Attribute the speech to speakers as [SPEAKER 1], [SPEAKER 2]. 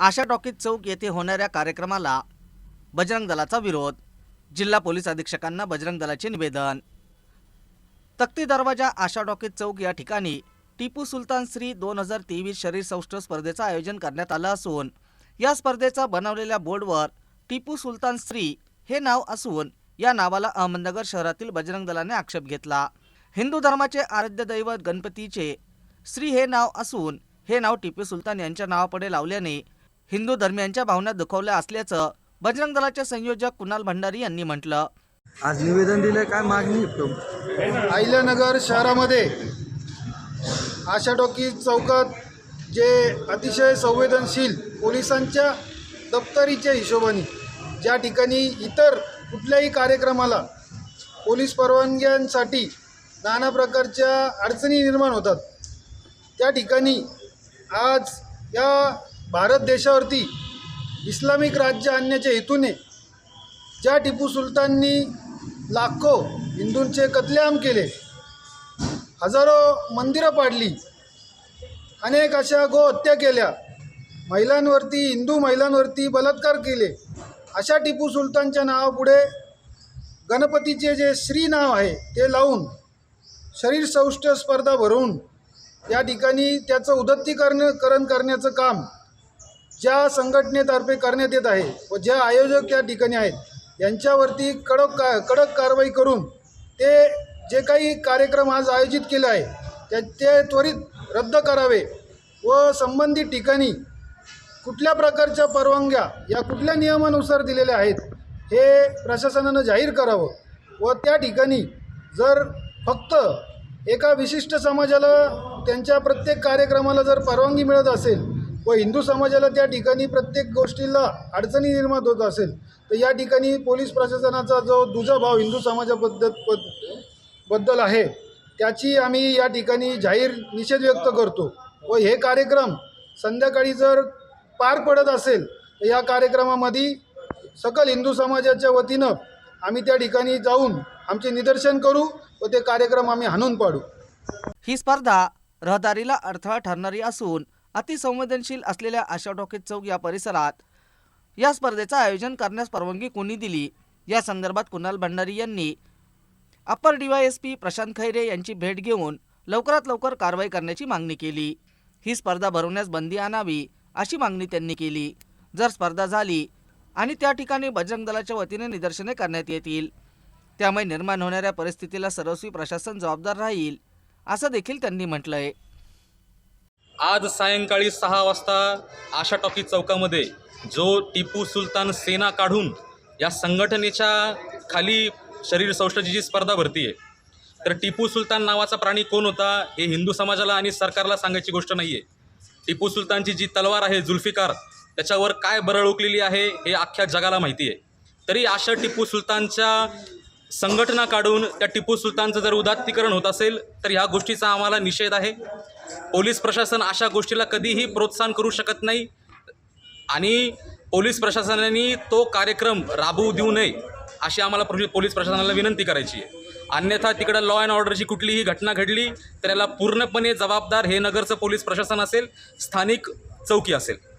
[SPEAKER 1] आशा talkies चौक येथे होणाऱ्या कार्यक्रमाला बजरंग दलाचा विरोध. जिल्हा पोलीस अधीक्षकांना बजरंग दलाचे निवेदन. तक्ती दरवाजा आशा टॉकीज चौक या ठिकाणी टिपू सुलतान श्री दोन हजार तेवीस शरीर सौष्ठव स्पर्धेचं आयोजन करण्यात आलं असून या स्पर्धेचा बनवलेल्या बोर्डवर टिपू सुलतान श्री हे नाव असून या नावाला अहमदनगर शहरातील बजरंग दलाने आक्षेप घेतला. हिंदू धर्माचे आराध्य दैवत गणपतीचे श्री हे नाव असून हे नाव टिपू सुलतान यांच्या नावापुढे लावल्याने हिंदू धर्मियांच्या भावना दुखवल्या असल्याचं बजरंग दलाचे संयोजक कुणाल भंडारी यांनी म्हटलं.
[SPEAKER 2] आज निवेदन दिलं काय मागणी
[SPEAKER 3] अहिल्यानगर शहरामध्ये आशा टॉकी चौकात जे अतिशय संवेदनशील पोलिसांच्या दप्तरीच्या हिशोबाने ज्या ठिकाणी इतर कुठल्याही कार्यक्रमाला पोलीस परवानग्यांसाठी नाना प्रकारच्या अडचणी निर्माण होतात त्या ठिकाणी आज या भारत देशावरती इस्लामिक राज्य आणण्याच्या हेतूने ज्या टिपू सुलताननी लाखो हिंदूंचे कत्लेआम केले हजारो मंदिरं पाडली अनेक अशा गो हत्या केल्या महिलांवरती हिंदू महिलांवरती बलात्कार केले अशा टिपू सुलतानच्या नावापुढे गणपतीचे जे श्री नाव आहे ते लावून शरीर सौष्ठ स्पर्धा भरवून या ठिकाणी त्याचं उदत्तीकरण करण करण्याचं काम ज्या संघटनेतर्फे करण्यात येत आहे व ज्या आयोजक या ठिकाणी आहेत यांच्यावरती कडक का कडक कारवाई करून ते जे काही कार्यक्रम आज आयोजित केले आहे त्या ते त्वरित रद्द करावे व संबंधित ठिकाणी कुठल्या प्रकारच्या परवानग्या या कुठल्या नियमानुसार दिलेल्या आहेत हे प्रशासनानं जाहीर करावं व त्या ठिकाणी जर फक्त एका विशिष्ट समाजाला त्यांच्या प्रत्येक कार्यक्रमाला जर परवानगी मिळत असेल व हिंदू समाजाला त्या ठिकाणी प्रत्येक गोष्टीला अडचणी निर्माण होत असेल तर या ठिकाणी पोलीस प्रशासनाचा जो दुजा भाव हिंदू समाजाबद्दल पद- बद्दल आहे त्याची आम्ही या ठिकाणी जाहीर निषेध व्यक्त करतो. व हे कार्यक्रम संध्याकाळी जर पार पडत असेल तर या कार्यक्रमामध्ये सकल हिंदू समाजाच्या वतीनं आम्ही त्या ठिकाणी जाऊन आमचे निदर्शन करू व ते कार्यक्रम आम्ही हाणून पाडू.
[SPEAKER 1] ही स्पर्धा रहदारीला अडथळा ठरणारी असून अतिसंवेदनशील असलेल्या आशा टॉकीज चौक या परिसरात या स्पर्धेचं आयोजन करण्यास परवानगी कोणी दिली? या संदर्भात कुणाल भंडारी यांनी अप्पर डीवायएसपी प्रशांत खैरे यांची भेट घेऊन लवकरात लवकर कारवाई करण्याची मागणी केली. ही स्पर्धा भरवण्यास बंदी आणावी अशी मागणी त्यांनी केली. जर स्पर्धा झाली आणि त्या ठिकाणी बजरंग दलाच्या वतीने निदर्शने करण्यात येतील त्यामुळे निर्माण होणाऱ्या परिस्थितीला सर्वस्वी प्रशासन जबाबदार राहील असं देखील त्यांनी म्हटलंय.
[SPEAKER 4] आज सायंकाळी सहा वाजता आशा टॉकी चौकामध्ये जो टिपू सुलतान सेना काढून या संघटनेच्या खाली शरीर सौष्ठाची स्पर्धा भरती आहे. तर टिपू सुलतान नावाचा प्राणी कोण होता हे हिंदू समाजाला आणि सरकारला सांगायची गोष्ट नाही आहे टिपू सुलतानची जी तलवार आहे जुल्फिकार त्याच्यावर काय बरळ उकलेली आहे हे अख्ख्या जगाला माहिती आहे. तरी आशा टिपू सुलतानच्या संघटना काढून त्या टिपू सुलतानचं जर उदात्तीकरण होत असेल तर ह्या गोष्टीचा आम्हाला निषेध आहे. पोलीस प्रशासन अशा गोष्टीला कधीही प्रोत्साहन करू शकत नाही. आणि पोलीस प्रशासनाने तो कार्यक्रम राबवू देऊ नये अशी आम्हाला प्रो- पोलीस प्रशासनाला विनंती करायची आहे. अन्यथा तिकडं लॉ अँड ऑर्डरची कुठलीही घटना घडली तर याला पूर्णपणे जबाबदार हे नगरचं पोलीस प्रशासन असेल स्थानिक चौकी असेल.